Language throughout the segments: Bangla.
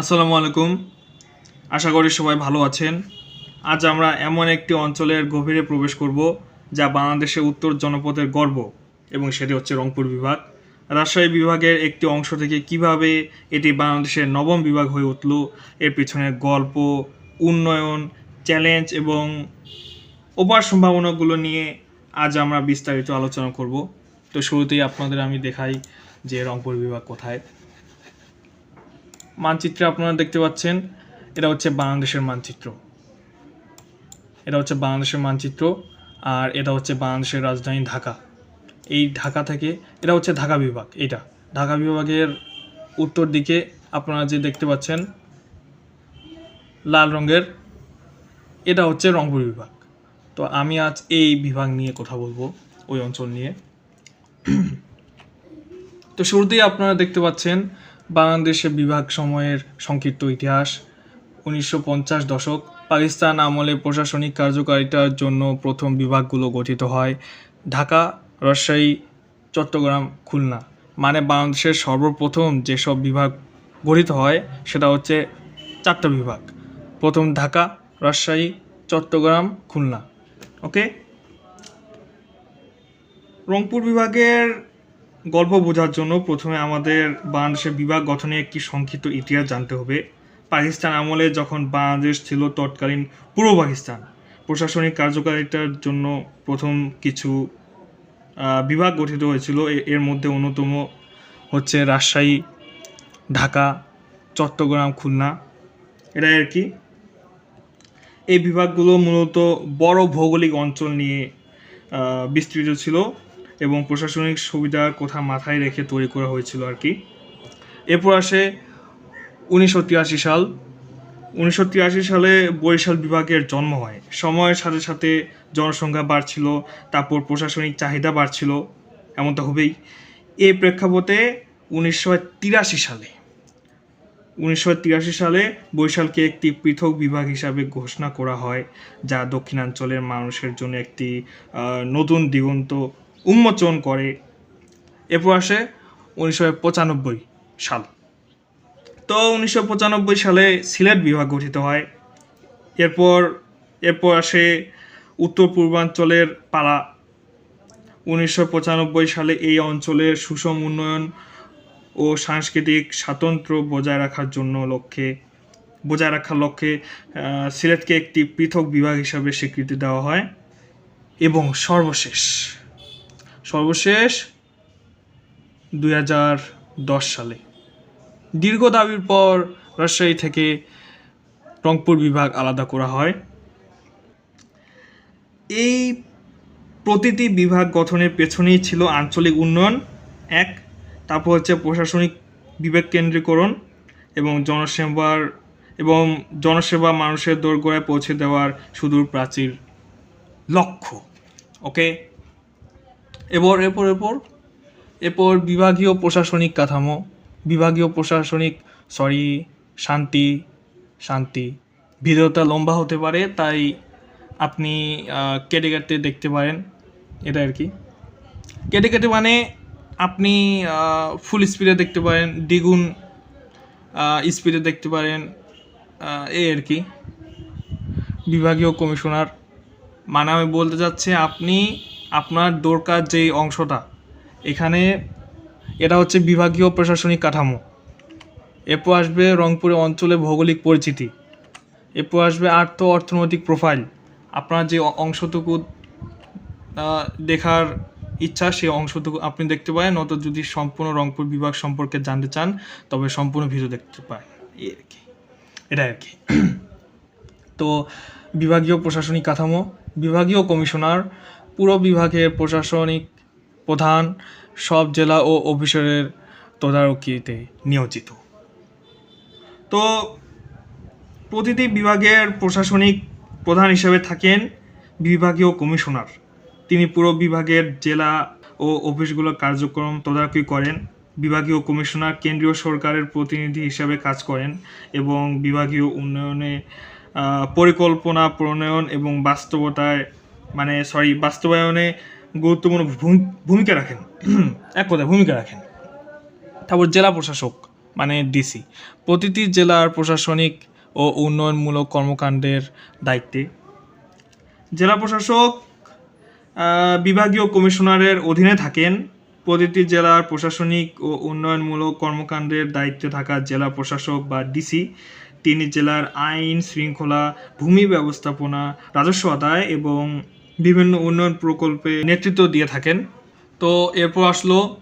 আসসালামু আলাইকুম। আশা করি সবাই ভালো আছেন। আজ আমরা এমন একটি অঞ্চলের গভীরে প্রবেশ করব যা বাংলাদেশের উত্তর জনপদের গর্ব এবং সেটি হচ্ছে রংপুর বিভাগ। রাজশাহী বিভাগের একটি অংশ থেকে কীভাবে এটি বাংলাদেশের নবম বিভাগ হয়ে উঠল, এর পিছনে গল্প, উন্নয়ন, চ্যালেঞ্জ এবং ওপার সম্ভাবনাগুলো নিয়ে আজ আমরা বিস্তারিত আলোচনা করব। তো শুরুতেই আপনাদের আমি দেখাই যে রংপুর বিভাগ কোথায়। মানচিত্রে আপনারা দেখতে পাচ্ছেন, এটা হচ্ছে বাংলাদেশের মানচিত্র। এটা হচ্ছে বাংলাদেশের মানচিত্র আর এটা হচ্ছে বাংলাদেশের রাজধানী ঢাকা। এই ঢাকা থেকে, এটা হচ্ছে ঢাকা বিভাগ, এটা। ঢাকা বিভাগের উত্তর দিকে আপনারা যে দেখতে পাচ্ছেন, লাল রঙের, এটা হচ্ছে রংপুর বিভাগ। তো আমি আজ এই বিভাগ নিয়ে কথা বলব, ওই অঞ্চল নিয়ে। তো শুরুতেই আপনারা দেখতে পাচ্ছেন বাংলাদেশের বিভাগ সময়ের সংক্ষিপ্ত ইতিহাস, উনিশশো পঞ্চাশ দশক, পাকিস্তান আমলে প্রশাসনিক কার্যকারিতার জন্য প্রথম বিভাগগুলো গঠিত হয় ঢাকা, রাজশাহী, চট্টগ্রাম, খুলনা। মানে বাংলাদেশের সর্বপ্রথম যেসব বিভাগ গঠিত হয়, সেটা হচ্ছে চারটা বিভাগ। প্রথম ঢাকা, রাজশাহী, চট্টগ্রাম, খুলনা। ওকে? রংপুর বিভাগের গল্প বোঝার জন্য প্রথমে আমাদের বাংলাদেশের বিভাগ গঠনে একটি সংক্ষিপ্ত ইতিহাস জানতে হবে। পাকিস্তান আমলে যখন বাংলাদেশ ছিল তৎকালীন পূর্ব পাকিস্তান। প্রশাসনিক কার্যকারিতার জন্য প্রথম কিছু বিভাগ গঠিত হয়েছিল। এর মধ্যে অন্যতম হচ্ছে রাজশাহী, ঢাকা, চট্টগ্রাম, খুলনা। এটা আর কি? এই বিভাগগুলো মূলত বড় ভৌগোলিক অঞ্চল নিয়ে বিস্তৃত ছিল। এবং প্রশাসনিক সুবিধার কথা মাথায় রেখে তৈরি করা হয়েছিল আর কি। এরপর আসে উনিশশো তিরাশি সাল। উনিশশো তিরাশি সালে বরিশাল বিভাগের জন্ম হয়। সময়ের সাথে সাথে জনসংখ্যা বাড়ছিল, তারপর প্রশাসনিক চাহিদা বাড়ছিল, এমনটা হবেই। এই প্রেক্ষাপটে উনিশশো তিরাশি সালে, উনিশশো তিরাশি সালে বরিশালকে একটি পৃথক বিভাগ হিসাবে ঘোষণা করা হয়, যা দক্ষিণাঞ্চলের মানুষের জন্য একটি নতুন দিগন্ত উন্মোচন করে এরপর আসে উনিশশো পঁচানব্বই সাল। তো উনিশশো পঁচানব্বই সালে সিলেট বিভাগ গঠিত হয়। এরপর এরপর আসে উত্তর পূর্বাঞ্চলের পালা উনিশশো পঁচানব্বই সালে এই অঞ্চলের সুষম উন্নয়ন ও সাংস্কৃতিক স্বাতন্ত্র্য বজায় রাখার জন্য লক্ষ্যে, বজায় রাখার লক্ষ্যে সিলেটকে একটি পৃথক বিভাগ হিসাবে স্বীকৃতি দেওয়া হয় এবং সর্বশেষ সর্বশেষ দুই হাজার দশ সালে। দীর্ঘ দাবির পর রাজশাহী থেকে রংপুর বিভাগ আলাদা করা হয়। এই প্রতিটি বিভাগ গঠনের পেছনেই ছিল আঞ্চলিক উন্নয়ন। এক, তারপর হচ্ছে প্রশাসনিক বিবেক কেন্দ্রীকরণ এবং জনসেবার এবং জনসেবা মানুষের দোরগোড়ায় পৌঁছে দেওয়ার সুদূর প্রাচীর লক্ষ্য। ওকে? এরপর এরপর এরপর এরপর বিভাগীয় প্রশাসনিক কাঠামো, বিভাগীয় প্রশাসনিক সরি শান্তি শান্তি। ভিডিওটা লম্বা হতে পারে, তাই আপনি কেটে কেটে দেখতে পারেন, এটা আর কি। কেটে কেটে মানে আপনি ফুল স্পিডে দেখতে পারেন, দ্বিগুণ স্পিডে দেখতে পারেন এই আর কি। বিভাগীয় কমিশনার মানে আমি বলতে চাচ্ছি আপনি আপনার দরকার যে অংশটা, এখানে এটা হচ্ছে বিভাগীয় প্রশাসনিক কাঠামো। এরপর আসবে রংপুরে অঞ্চলে ভৌগোলিক পরিচিতি। এরপর আসবে আর্থ অর্থনৈতিক প্রোফাইল আপনার যে অংশটুকু দেখার ইচ্ছা, সেই অংশটুকু আপনি দেখতে পারেন। অত যদি সম্পূর্ণ রংপুর বিভাগ সম্পর্কে জানতে চান, তবে সম্পূর্ণ ভিডিও দেখতে পারেন। এই আর কি। এটা আর কি। তো, বিভাগীয় প্রশাসনিক কাঠামো, বিভাগীয় কমিশনার পুরো বিভাগের প্রশাসনিক প্রধান সব জেলা ও অফিসারের তদারকিতে নিয়োজিত। তো প্রতিটি বিভাগের প্রশাসনিক প্রধান হিসেবে থাকেন বিভাগীয় কমিশনার। তিনি পুরো বিভাগের জেলা ও অফিসগুলোর কার্যক্রম তদারকি করেন। বিভাগীয় কমিশনার কেন্দ্রীয় সরকারের প্রতিনিধি হিসেবে কাজ করেন এবং বিভাগীয় উন্নয়নে পরিকল্পনা প্রণয়ন এবং বাস্তবতায় মানে সরি বাস্তবায়নে গুরুত্বপূর্ণ ভূমিকা রাখেন। এক কথায় ভূমিকা রাখেন। তারপর জেলা প্রশাসক মানে ডিসি প্রতিটি জেলার প্রশাসনিক ও উন্নয়নমূলক কর্মকাণ্ডের দায়িত্বে। জেলা প্রশাসক বিভাগীয় কমিশনারের অধীনে থাকেন। প্রতিটি জেলার প্রশাসনিক ও উন্নয়নমূলক কর্মকাণ্ডের দায়িত্বে থাকা জেলা প্রশাসক বা ডিসি তিনি জেলার আইন শৃঙ্খলা, ভূমি ব্যবস্থাপনা, রাজস্ব আদায় এবং বিভিন্ন উন্নয়ন প্রকল্পে নেতৃত্ব দিয়ে থাকেন। তো এরপর আসলো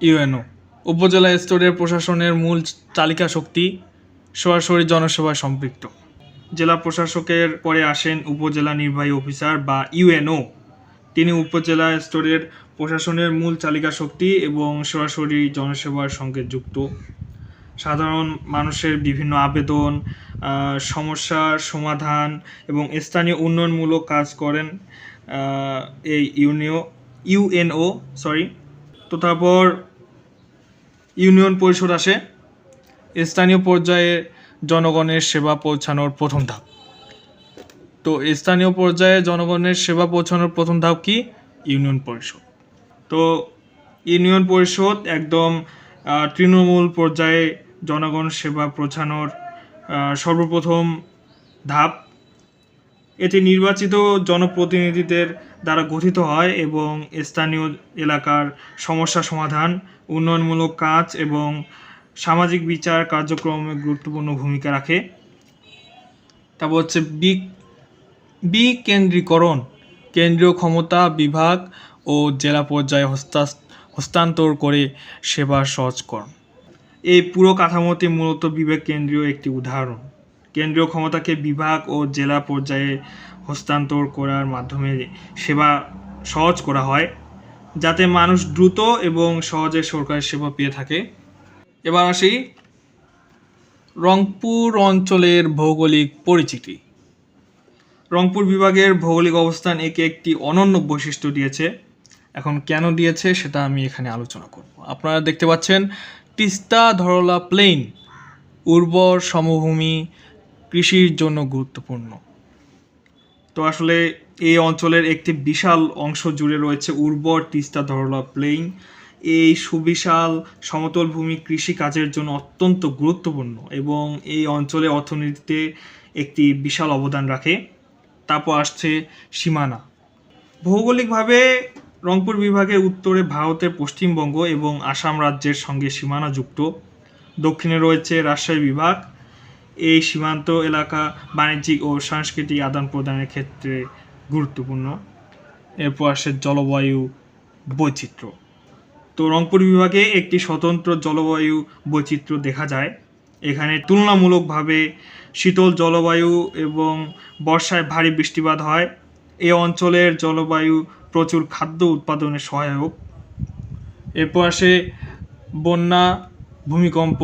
ইউএনও, উপজেলা স্তরের প্রশাসনের মূল চালিকা শক্তি, সরাসরি জনসেবায় সম্পৃক্ত। জেলা প্রশাসকের পরে আসেন উপজেলা নির্বাহী অফিসার বা ইউএনও। তিনি উপজেলা স্তরের প্রশাসনের মূল চালিকা শক্তি এবং সরাসরি জনসেবার সঙ্গে যুক্ত। সাধারণ মানুষের বিভিন্ন আবেদন সমস্যার সমাধান এবং স্থানীয় উন্নয়নমূলক কাজ করেন এই ইউনিও, ইউএনও সরি তো তারপর ইউনিয়ন পরিষদ আসে। স্থানীয় পর্যায়ে জনগণের সেবা পৌঁছানোর প্রথম ধাপ। তো স্থানীয় পর্যায়ে জনগণের সেবা পৌঁছানোর প্রথম ধাপ কি? ইউনিয়ন পরিষদ। তো ইউনিয়ন পরিষদ একদম তৃণমূল পর্যায়ে জনগণ সেবা পৌঁছানোর সর্বপ্রথম ধাপ। এটি নির্বাচিত জনপ্রতিনিধিদের দ্বারা গঠিত হয় এবং স্থানীয় এলাকার সমস্যা সমাধান, উন্নয়নমূলক কাজ এবং সামাজিক বিচার কার্যক্রমে গুরুত্বপূর্ণ ভূমিকা রাখে। তারপর হচ্ছে বি, বিকেন্দ্রীকরণ, কেন্দ্রীয় ক্ষমতা বিভাগ ও জেলা পর্যায়ে হস্তা- হস্তান্তর করে সেবা সহজকরণ। এই পুরো কাঠামোটি মূলত বিবেক কেন্দ্রীয় একটি উদাহরণ। কেন্দ্রীয় ক্ষমতাকে বিভাগ ও জেলা পর্যায়ে হস্তান্তর করার মাধ্যমে সেবা সহজ করা হয়, যাতে মানুষ দ্রুত এবং সহজে সরকারি সেবা পেয়ে থাকে। এবার আসি রংপুর অঞ্চলের ভৌগোলিক পরিচিতি। রংপুর বিভাগের ভৌগোলিক অবস্থান একে একটি অনন্য বৈশিষ্ট্য দিয়েছে। এখন কেন দিয়েছে সেটা আমি এখানে আলোচনা করব। আপনারা দেখতে পাচ্ছেন তিস্তা ধরলা প্লেন উর্বর সমভূমি, কৃষির জন্য গুরুত্বপূর্ণ। তো আসলে এই অঞ্চলের একটি বিশাল অংশ জুড়ে রয়েছে উর্বর তিস্তা ধরলা প্লেন এই সুবিশাল সমতল ভূমি কৃষি কাজের জন্য অত্যন্ত গুরুত্বপূর্ণ এবং এই অঞ্চলে অর্থনীতিতে একটি বিশাল অবদান রাখে। তারপর আসছে সীমানা। ভৌগোলিকভাবে রংপুর বিভাগের উত্তরে ভারতের পশ্চিমবঙ্গ এবং আসাম রাজ্যের সঙ্গে সীমানা যুক্ত। দক্ষিণে রয়েছে রাজশাহী বিভাগ। এই সীমান্ত এলাকা বাণিজ্যিক ও সাংস্কৃতিক আদান প্রদানের ক্ষেত্রে গুরুত্বপূর্ণ। এরপর আসে জলবায়ু বৈচিত্র্য। তো রংপুর বিভাগে একটি স্বতন্ত্র জলবায়ু বৈচিত্র্য দেখা যায়। এখানে তুলনামূলকভাবে শীতল জলবায়ু এবং বর্ষায় ভারী বৃষ্টিপাত হয়। এই অঞ্চলের জলবায়ু প্রচুর খাদ্য উৎপাদনে সহায়ক। এরপর আসে বন্যা, ভূমিকম্প,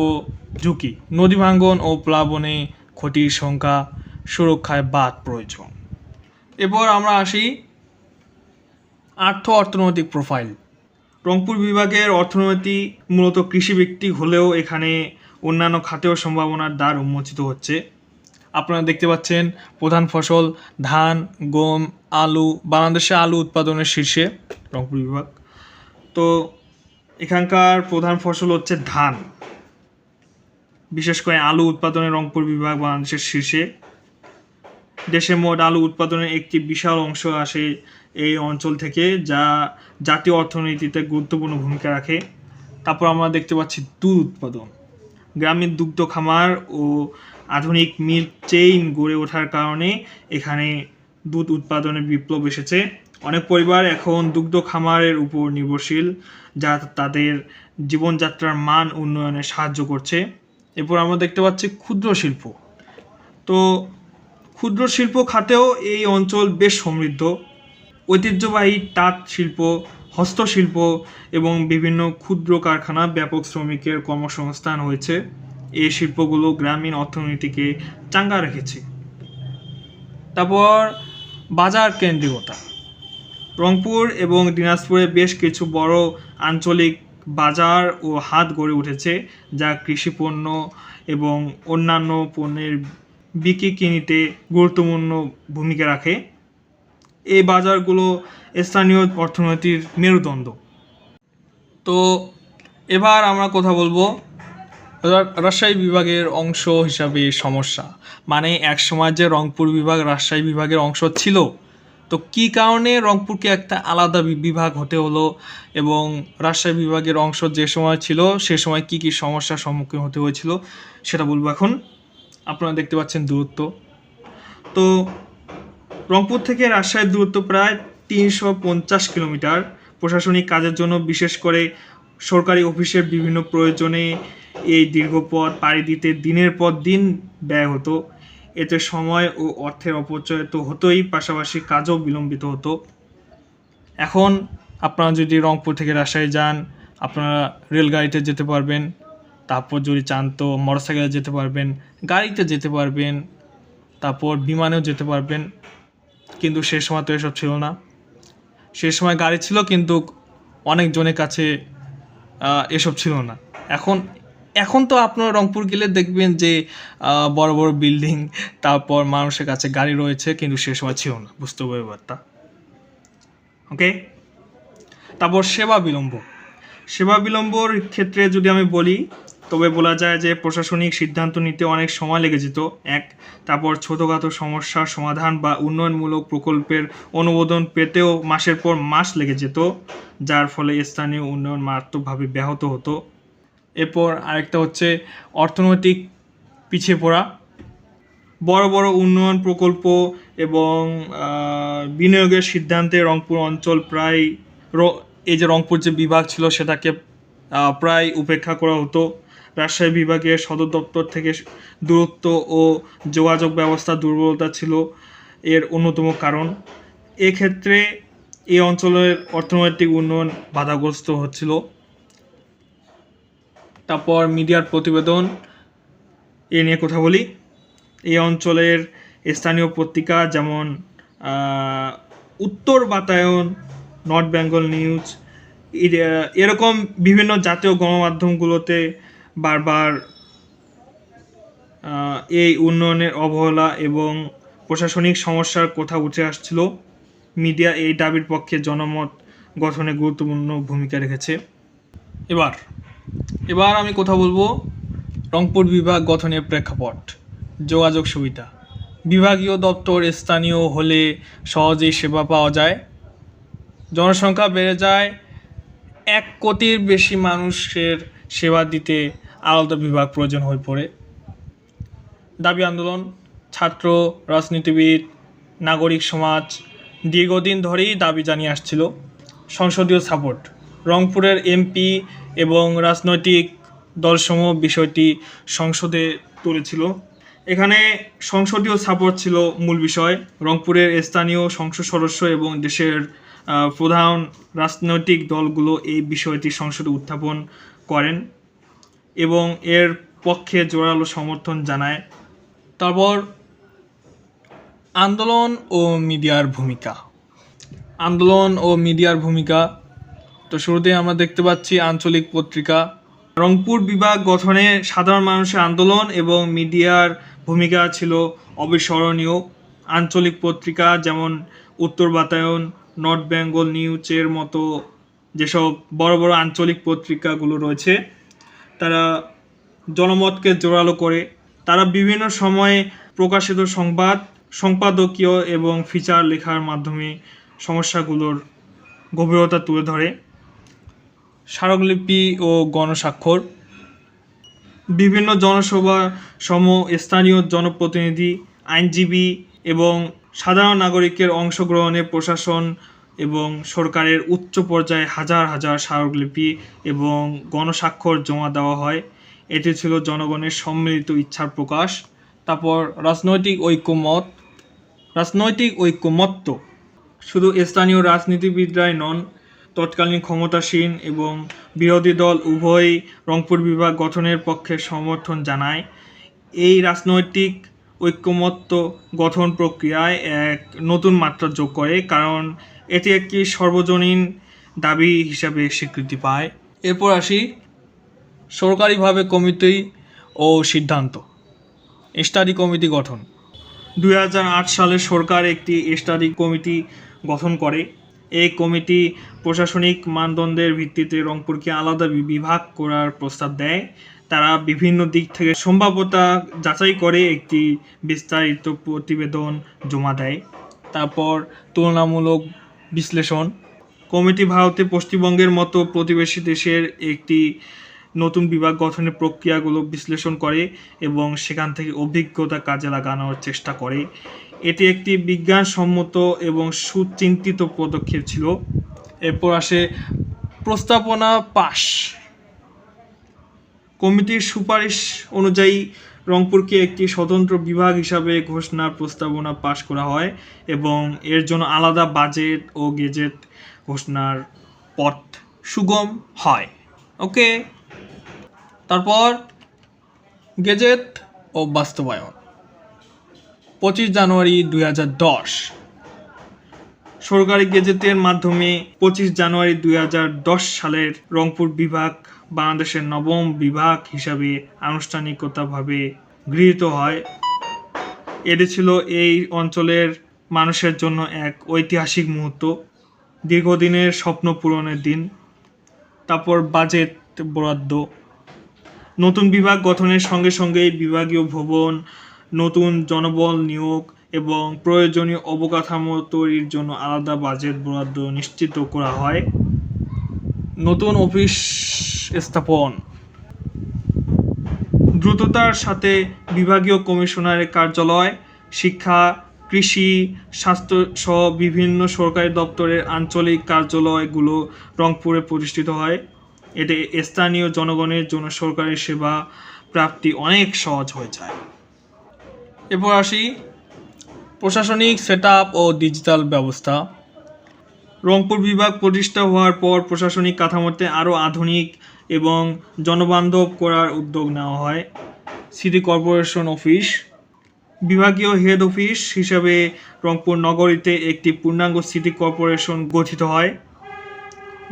ঝুঁকি। নদী ভাঙ্গন ও প্লাবনে ক্ষতির সংখ্যা, সুরক্ষায় বাদ প্রয়োজন। এরপর আমরা আসি আর্থ অর্থনৈতিক প্রোফাইল রংপুর বিভাগের অর্থনীতি মূলত কৃষিভিত্তিক হলেও এখানে অন্যান্য খাতেও সম্ভাবনার দ্বার উন্মোচিত হচ্ছে। আপনারা দেখতে পাচ্ছেন প্রধান ফসল ধান, গম, আলু, বাংলাদেশে আলু উৎপাদনের শীর্ষে রংপুর বিভাগ। তো এখানকার প্রধান ফসল হচ্ছে ধান। বিশেষ করে আলু উৎপাদনে রংপুর বিভাগ বাংলাদেশের শীর্ষে। দেশে মোট আলু উৎপাদনের একটি বিশাল অংশ আসে এই অঞ্চল থেকে, যা জাতীয় অর্থনীতিতে গুরুত্বপূর্ণ ভূমিকা রাখে। তারপর আমরা দেখতে পাচ্ছি দুধ উৎপাদন। গ্রামীণ দুগ্ধ খামার ও আধুনিক মিল্ক চেইন গড়ে ওঠার কারণে এখানে দুধ উৎপাদনে বিপ্লব এসেছে। অনেক পরিবার এখন দুগ্ধ খামারের উপর নির্ভরশীল, যা তাদের জীবনযাত্রার মান উন্নয়নে সাহায্য করছে। এরপর আমরা দেখতে পাচ্ছি ক্ষুদ্র শিল্প। তো ক্ষুদ্র শিল্প খাতেও এই অঞ্চল বেশ সমৃদ্ধ। ঐতিহ্যবাহী তাঁত শিল্প, হস্তশিল্প এবং বিভিন্ন ক্ষুদ্র কারখানা ব্যাপক শ্রমিকের কর্মসংস্থান হয়েছে। এই শিল্পগুলো গ্রামীণ অর্থনীতিকে চাঙ্গা রেখেছে। তারপর বাজার কেন্দ্রিকতা। রংপুর এবং দিনাজপুরে বেশ কিছু বড় আঞ্চলিক বাজার ও হাত গড়ে উঠেছে, যা কৃষিপণ্য এবং অন্যান্য পণ্যের বিক্রি কিনিতে গুরুত্বপূর্ণ ভূমিকা রাখে। এই বাজারগুলো স্থানীয় অর্থনীতির মেরুদণ্ড। তো এবার আমরা কথা বলব রাজশাহী বিভাগের অংশ হিসাবে সমস্যা। মানে এক সময় যে রংপুর বিভাগ, রাজশাহী বিভাগের অংশ ছিল, তো কি কারণে রংপুরকে একটা আলাদা বিভাগ হতে হলো এবং রাজশাহী বিভাগের অংশ যে সময় ছিল, সে সময় কি কি সমস্যার সম্মুখীন হতে হয়েছিল, সেটা বলব এখন। আপনারা দেখতে পাচ্ছেন দূরত্ব। তো রংপুর থেকে রাজশাহীর দূরত্ব প্রায় তিনশো পঞ্চাশ কিলোমিটার। প্রশাসনিক কাজের জন্য বিশেষ করে সরকারি অফিসের বিভিন্ন প্রয়োজনে এই দীর্ঘ পথ পাড়ি দিতে দিনের পর দিন ব্যয় হতো। এতে সময় ও অর্থের অপচয় তো হতোই, পাশাপাশি কাজও বিলম্বিত হতো। এখন আপনারা যদি রংপুর থেকে রাজশাহী যান, আপনারা রেলগাড়িতে যেতে পারবেন, তারপর যদি চান তো মোটরসাইকেলে যেতে পারবেন, গাড়িতে যেতে পারবেন, তারপর বিমানেও যেতে পারবেন। কিন্তু সে সময় তো এসব ছিল না। সে সময় গাড়ি ছিল, কিন্তু অনেকজনের কাছে এসব ছিল না। এখন এখন তো আপনারা রংপুর গেলে দেখবেন যে বড় বড় বিল্ডিং, তারপর মানুষের কাছে গাড়ি রয়েছে, কিন্তু সে সময় ছিল না, বুঝতে হবে ব্যাপারটা। ওকে তারপর সেবা বিলম্ব। সেবা বিলম্বর ক্ষেত্রে যদি আমি বলি, তবে বলা যায় যে প্রশাসনিক সিদ্ধান্ত নিতে অনেক সময় লেগে যেত। এক, তারপর ছোটোখাটো সমস্যার সমাধান বা উন্নয়নমূলক প্রকল্পের অনুমোদন পেতেও মাসের পর মাস লেগে যেত, যার ফলে স্থানীয় উন্নয়ন মারাত্মকভাবে ব্যাহত হতো। এরপর আরেকটা হচ্ছে অর্থনৈতিক পিছিয়ে পড়া। বড় বড় উন্নয়ন প্রকল্প এবং বিনিয়োগের সিদ্ধান্তে রংপুর অঞ্চল প্রায় এই যে রংপুর যে বিভাগ ছিল সেটাকে প্রায় উপেক্ষা করা হতো। রাজশাহী বিভাগের সদর দপ্তর থেকে দূরত্ব ও যোগাযোগ ব্যবস্থা দুর্বলতা ছিল এর অন্যতম কারণ। এক্ষেত্রে এই অঞ্চলের অর্থনৈতিক উন্নয়ন বাধাগ্রস্ত হচ্ছিল। তারপর মিডিয়ার প্রতিবেদন এ নিয়ে কথা বলি। এই অঞ্চলের স্থানীয় পত্রিকা যেমন উত্তর বাতায়ন, নর্থ বেঙ্গল নিউজ এরকম বিভিন্ন জাতীয় গণমাধ্যমগুলোতে বারবার এই উন্নয়নের অবহেলা এবং প্রশাসনিক সমস্যার কথা উঠে আসছিল। মিডিয়া এই দাবির পক্ষে জনমত গঠনে গুরুত্বপূর্ণ ভূমিকা রেখেছে। এবার এবার আমি কথা বলব রংপুর বিভাগ গঠনের প্রেক্ষাপট, যোগাযোগ সুবিধা। বিভাগীয় দপ্তর স্থানীয় হলে সহজেই সেবা পাওয়া যায়। জনসংখ্যা বেড়ে যায়, এক কোটির বেশি মানুষের সেবা দিতে আলাদা বিভাগ প্রয়োজন হয়ে পড়ে। দাবি আন্দোলন, ছাত্র, রাজনীতিবিদ, নাগরিক সমাজ দীর্ঘদিন ধরেই দাবি জানিয়ে আসছিল। সংসদীয় সাপোর্ট, রংপুরের এমপি এবং রাজনৈতিক দলসমূহ বিষয়টি সংসদে তুলেছিল। এখানে সংসদীয় সাপোর্ট ছিল মূল বিষয়। রংপুরের স্থানীয় সংসদ সদস্য এবং দেশের প্রধান রাজনৈতিক দলগুলো এই বিষয়টি সংসদে উত্থাপন করেন এবং এর পক্ষে জোরালো সমর্থন জানায়। তারপর আন্দোলন ও মিডিয়ার ভূমিকা। আন্দোলন ও মিডিয়ার ভূমিকা তো শুরুতে আমরা দেখতে পাচ্ছি আঞ্চলিক পত্রিকা। রংপুর বিভাগ গঠনে সাধারণ মানুষের আন্দোলন এবং মিডিয়ার ভূমিকা ছিল অবিস্মরণীয়। আঞ্চলিক পত্রিকা যেমন উত্তর বাতায়ন, নর্থ বেঙ্গল নিউজের মতো যেসব বড় বড় আঞ্চলিক পত্রিকাগুলো রয়েছে, তারা জনমতকে জোরালো করে। তারা বিভিন্ন সময়ে প্রকাশিত সংবাদ, সম্পাদকীয় এবং ফিচার লেখার মাধ্যমে সমস্যাগুলোর গভীরতা তুলে ধরে। স্মারকলিপি ও গণস্বাক্ষর। বিভিন্ন জনসভা সম স্থানীয় জনপ্রতিনিধি, আইনজীবী এবং সাধারণ নাগরিকের অংশগ্রহণে প্রশাসন এবং সরকারের উচ্চ পর্যায়ে হাজার হাজার স্মারকলিপি এবং গণস্বাক্ষর জমা দেওয়া হয়। এটি ছিল জনগণের সম্মিলিত ইচ্ছার প্রকাশ। তারপর রাজনৈতিক ঐক্যমত। রাজনৈতিক ঐক্যমত্য। শুধু স্থানীয় রাজনীতিবিদরাই নন তৎকালীন ক্ষমতাসীন এবং বিরোধী দল উভয়ই রংপুর বিভাগ গঠনের পক্ষে সমর্থন জানায়। এই রাজনৈতিক ঐক্যমত্য গঠন প্রক্রিয়ায় এক নতুন মাত্রা যোগ করে, কারণ এটি একটি সর্বজনীন দাবি হিসাবে স্বীকৃতি পায়। এরপর আসি সরকারিভাবে কমিটি ও সিদ্ধান্ত। স্টাডি কমিটি গঠন। দু হাজার আট সালে সরকার একটি স্টাডি কমিটি গঠন করে। এই কমিটি প্রশাসনিক মানদণ্ডের ভিত্তিতে রংপুরকে আলাদা বিভাগ করার প্রস্তাব দেয়। তারা বিভিন্ন দিক থেকে সম্ভাব্যতা যাচাই করে একটি বিস্তারিত প্রতিবেদন জমা দেয়। তারপর তুলনামূলক বিশ্লেষণ। কমিটি ভারতে পশ্চিমবঙ্গের মতো প্রতিবেশী দেশের একটি নতুন বিভাগ গঠনের প্রক্রিয়াগুলো বিশ্লেষণ করে এবং সেখান থেকে অভিজ্ঞতা কাজে লাগানোর চেষ্টা করে। এটি একটি বিজ্ঞানসম্মত এবং সুচিন্তিত পদক্ষেপ ছিল। এরপর আসে প্রস্তাবনা পাশ। কমিটির সুপারিশ অনুযায়ী রংপুরকে একটি স্বতন্ত্র বিভাগ হিসাবে ঘোষণার প্রস্তাবনা পাশ করা হয় এবং এর জন্য আলাদা বাজেট ও গেজেট ঘোষণার পথ সুগম হয়। ওকে? তারপর গেজেট ও বাস্তবায়ন। পঁচিশ জানুয়ারি দুই হাজার দশ। সরকারি গেজেটের মাধ্যমে পঁচিশ জানুয়ারি দুই হাজার দশ সালের রংপুর বিভাগ বাংলাদেশের নবম বিভাগ হিসাবে আনুষ্ঠানিকতাভাবে গৃহীত হয়। এটি ছিল এই অঞ্চলের মানুষের জন্য এক ঐতিহাসিক মুহূর্ত। দীর্ঘদিনের স্বপ্ন পূরণের দিন। তারপর বাজেট বরাদ্দ। নতুন বিভাগ গঠনের সঙ্গে সঙ্গে বিভাগীয় ভবন, নতুন জনবল নিয়োগ এবং প্রয়োজনীয় অবকাঠামো তৈরির জন্য আলাদা বাজেট বরাদ্দ নিশ্চিত করা হয়। নতুন অফিস স্থাপন। দ্রুততার সাথে বিভাগীয় কমিশনারের কার্যালয়, শিক্ষা, কৃষি, স্বাস্থ্য সহ বিভিন্ন সরকারি দপ্তরের আঞ্চলিক কার্যালয়গুলো রংপুরে প্রতিষ্ঠিত হয়। এতে স্থানীয় জনগণের জন্য সরকারি সেবা প্রাপ্তি অনেক সহজ হয়ে যায়। এরপর আসি, প্রশাসনিক সেট ও ডিজিটাল ব্যবস্থা। রংপুর বিভাগ প্রতিষ্ঠা হওয়ার পর প্রশাসনিক কাঠামোতে আরও আধুনিক এবং জনবান্ধব করার উদ্যোগ নেওয়া হয়। সিটি কর্পোরেশন অফিস, বিভাগীয় হেড অফিস হিসাবে রংপুর নগরীতে একটি পূর্ণাঙ্গ সিটি কর্পোরেশন গঠিত হয়।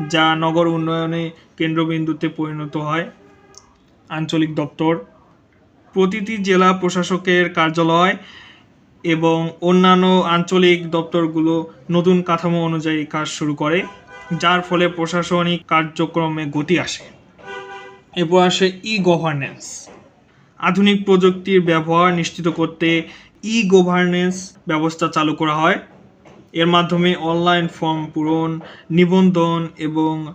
যা নগর উন্নয়নে কেন্দ্রবিন্দুতে পরিণত হয়। আঞ্চলিক দপ্তর, প্রতিটি জেলা প্রশাসকের কার্যালয় এবং অন্যান্য আঞ্চলিক দপ্তরগুলো নতুন কাঠামো অনুযায়ী কাজ শুরু করে, যার ফলে প্রশাসনিক কার্যক্রমে গতি আসে। এরপর আসে ই গভর্নেন্স আধুনিক প্রযুক্তির ব্যবহার নিশ্চিত করতে ই গভর্নেন্স ব্যবস্থা চালু করা হয়। এর মাধ্যমে অনলাইন ফর্ম পূরণ, নিবন্ধন এবং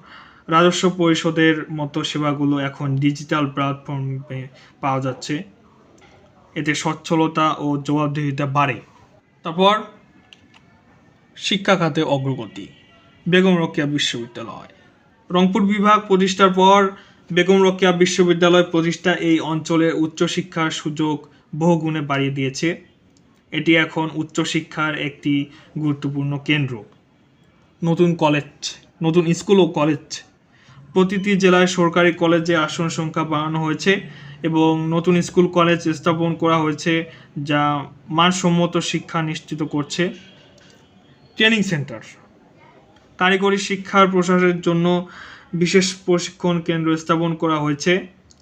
রাজস্ব পরিশোধের মতো সেবাগুলো এখন ডিজিটাল প্ল্যাটফর্মে পাওয়া যাচ্ছে। এতে সচ্ছলতা ও জবাবদিহিতা বাড়ে। তারপর, শিক্ষা খাতে অগ্রগতি। বেগম রোকেয়া বিশ্ববিদ্যালয়। রংপুর বিভাগ প্রতিষ্ঠার পর বেগম রোকেয়া বিশ্ববিদ্যালয় প্রতিষ্ঠা এই অঞ্চলের উচ্চশিক্ষার সুযোগ বহুগুণে বাড়িয়ে দিয়েছে। এটি এখন উচ্চশিক্ষার একটি গুরুত্বপূর্ণ কেন্দ্র। নতুন কলেজ নতুন স্কুল ও কলেজ প্রতিটি জেলায় সরকারি কলেজে আসন সংখ্যা বাড়ানো হয়েছে এবং নতুন স্কুল কলেজ স্থাপন করা হয়েছে যা মানসম্মত শিক্ষা নিশ্চিত করছে। ট্রেনিং সেন্টার কারিগরি শিক্ষার প্রসারের জন্য বিশেষ প্রশিক্ষণ কেন্দ্র স্থাপন করা হয়েছে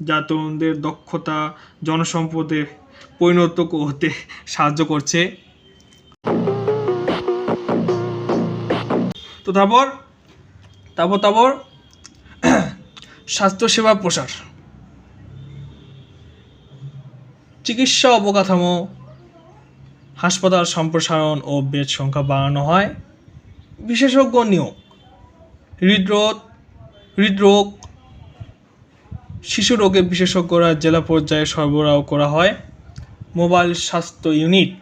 যা তরুণদের দক্ষতা জনসম্পদে পরিণত হতে সাহায্য করছে। তো তারপর তারপর তারপর স্বাস্থ্যসেবা প্রসার। চিকিৎসা অবকাঠামো, হাসপাতাল সম্প্রসারণ ও বেড সংখ্যা বাড়ানো হয়। বিশেষজ্ঞ নিয়োগ, হৃদরোগ হৃদরোগ, শিশু রোগে বিশেষজ্ঞরা জেলা পর্যায়ে সরবরাহ করা হয়। মোবাইল স্বাস্থ্য ইউনিট,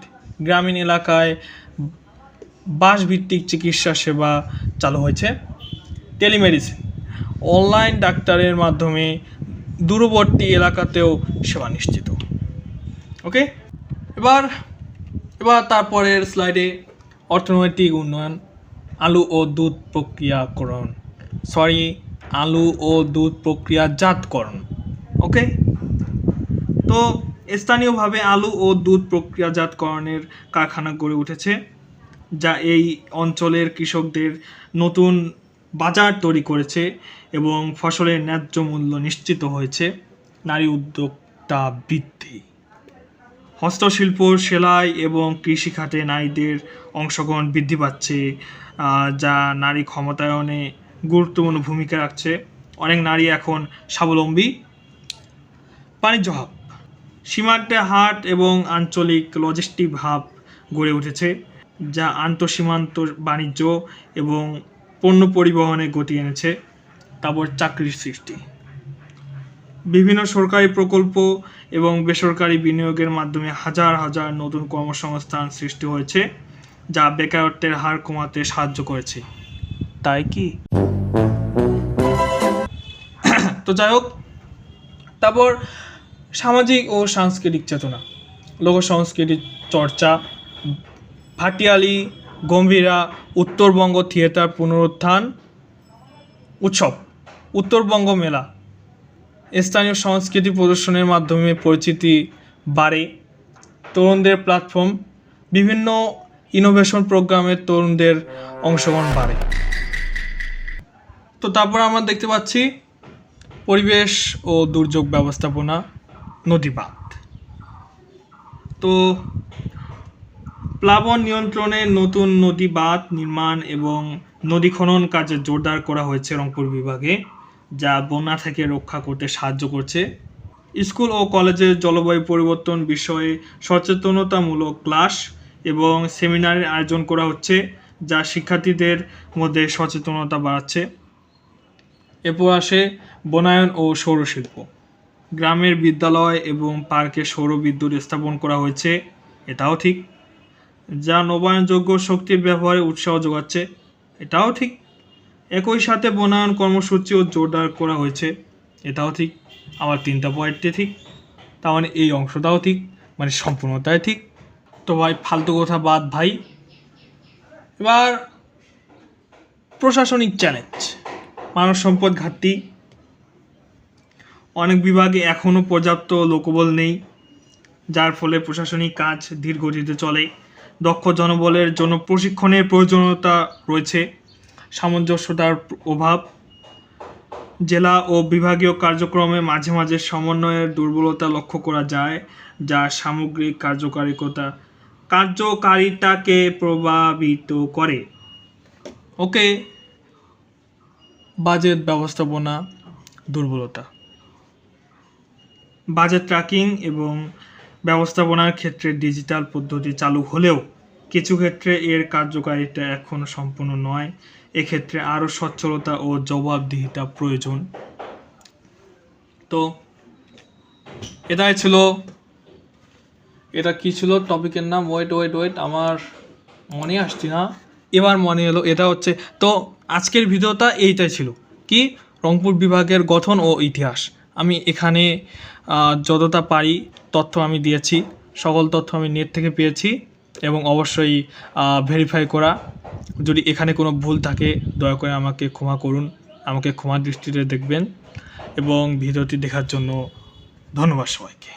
গ্রামীণ এলাকায় বাসভিত্তিক চিকিৎসা সেবা চালু হয়েছে। টেলিমেডিসিন, অনলাইন ডাক্তারের মাধ্যমে দূরবর্তী এলাকাতেও সেবা নিশ্চিত। ওকে? এবার এবার তারপরের স্লাইডে অর্থনৈতিক উন্নয়ন, আলু ও দুধ প্রক্রিয়াকরণ। সরি, আলু ও দুধ প্রক্রিয়াজাতকরণ। ওকে? তো স্থানীয়ভাবে আলু ও দুধ প্রক্রিয়াজাতকরণের কারখানা গড়ে উঠেছে, যা এই অঞ্চলের কৃষকদের নতুন বাজার তৈরি করেছে এবং ফসলের ন্যায্য মূল্য নিশ্চিত হয়েছে। নারী উদ্যোক্তা বৃদ্ধি। হস্তশিল্প, সেলাই এবং কৃষি খাতে নারীদের অংশগ্রহণ বৃদ্ধি পাচ্ছে যা নারী ক্ষমতায়নে গুরুত্বপূর্ণ ভূমিকা রাখছে। অনেক নারী এখন স্বাবলম্বী। বাণিজ্য হাব। সীমান্তে হাট এবং আঞ্চলিক লজিস্টিক হাব গড়ে উঠেছে, যা আন্তঃসীমান্ত বাণিজ্য এবং পণ্য পরিবহনে গতি এনেছে। তারপর চাকরির সৃষ্টি। বিভিন্ন সরকারি প্রকল্প এবং বেসরকারি বিনিয়োগের মাধ্যমে হাজার হাজার নতুন কর্মসংস্থান সৃষ্টি হয়েছে, যা বেকারত্বের হার কমাতে সাহায্য করেছে। তাই কি? তো যাই হোক, তারপর সামাজিক ও সাংস্কৃতিক চেতনা। লোক সংস্কৃতির চর্চা, ভাটিয়ালি, গম্ভীরা, উত্তরবঙ্গ থিয়েটার পুনরুত্থান, উৎসব, উত্তরবঙ্গ মেলা। স্থানীয় সংস্কৃতি প্রদর্শনের মাধ্যমে পরিচিতি বাড়ে। তরুণদের প্ল্যাটফর্ম বিভিন্ন ইনোভেশন প্রোগ্রামে তরুণদের অংশগ্রহণ বাড়ে। তো তারপর আমরা দেখতে পাচ্ছি পরিবেশ ও দুর্যোগ ব্যবস্থাপনা। নদীবাঁধ। তো প্লাবন নিয়ন্ত্রণে নতুন নদী বাঁধ নির্মাণ এবং নদী খনন কাজে জোরদার করা হয়েছে রংপুর বিভাগে, যা বন্যা থেকে রক্ষা করতে সাহায্য করছে। স্কুল ও কলেজে জলবায়ু পরিবর্তন বিষয়ে সচেতনতামূলক ক্লাস এবং সেমিনারের আয়োজন করা হচ্ছে, যা শিক্ষার্থীদের মধ্যে সচেতনতা বাড়াচ্ছে। এরপর আসে বনায়ন ও সৌরশিল্প। গ্রামের বিদ্যালয় এবং পার্কে সৌর বিদ্যুৎ স্থাপন করা হয়েছে। এটাও ঠিক। যা নবায়নযোগ্য শক্তির ব্যবহারে উৎসাহ যোগাচ্ছে। এটাও ঠিক। একই সাথে বনায়ন কর্মসূচিও জোরদার করা হয়েছে। এটাও ঠিক। আবার তিনটা পয়েন্টে ঠিক। তার মানে এই অংশটাও ঠিক। মানে সম্পূর্ণটাই ঠিক। তো ভাই, ফালতু কথা বাদ ভাই। এবার প্রশাসনিক চ্যালেঞ্জ মানব সম্পদ ঘাটতি। অনেক বিভাগে এখনও পর্যাপ্ত লোকবল নেই, যার ফলে প্রশাসনিক কাজ ধীর গতিতে চলে। দক্ষ জনবলের জন্য প্রশিক্ষণের প্রয়োজনীয়তা রয়েছে। সামঞ্জস্যতার অভাব। জেলা ও বিভাগীয় কার্যক্রমে মাঝে মাঝে সমন্বয়ের দুর্বলতা লক্ষ্য করা যায়, যা সামগ্রিক কার্যকারিকতা কার্যকারিতাকে প্রভাবিত করে। ওকে, বাজেট ব্যবস্থাপনা দুর্বলতা। বাজেট ট্র্যাকিং এবং ব্যবস্থাপনার ক্ষেত্রে ডিজিটাল পদ্ধতি চালু হলেও কিছু ক্ষেত্রে এর কার্যকারিতা এখনও সম্পূর্ণ নয়। এক্ষেত্রে আরও সচ্ছলতা ও জবাবদিহিতা প্রয়োজন। তো, এটাই ছিল, এটা কি ছিল টপিকের নাম? ওয়েট ওয়েট ওয়েট আমার মনে আসছি না। এবার মনে এলো, এটা হচ্ছে, তো আজকের ভিডিওটা এইটাই ছিল। কি? রংপুর বিভাগের গঠন ও ইতিহাস। আমি এখানে যতটা পারি তথ্য আমি দিয়েছি, সকল তথ্য আমি নেট থেকে পেয়েছি এবং অবশ্যই ভেরিফাই করা। যদি এখানে কোনো ভুল থাকে, দয়া করে আমাকে ক্ষমা করুন, আমাকে ক্ষমা দৃষ্টিতে দেখবেন এবং ভিডিওটি দেখার জন্য ধন্যবাদ সবাইকে।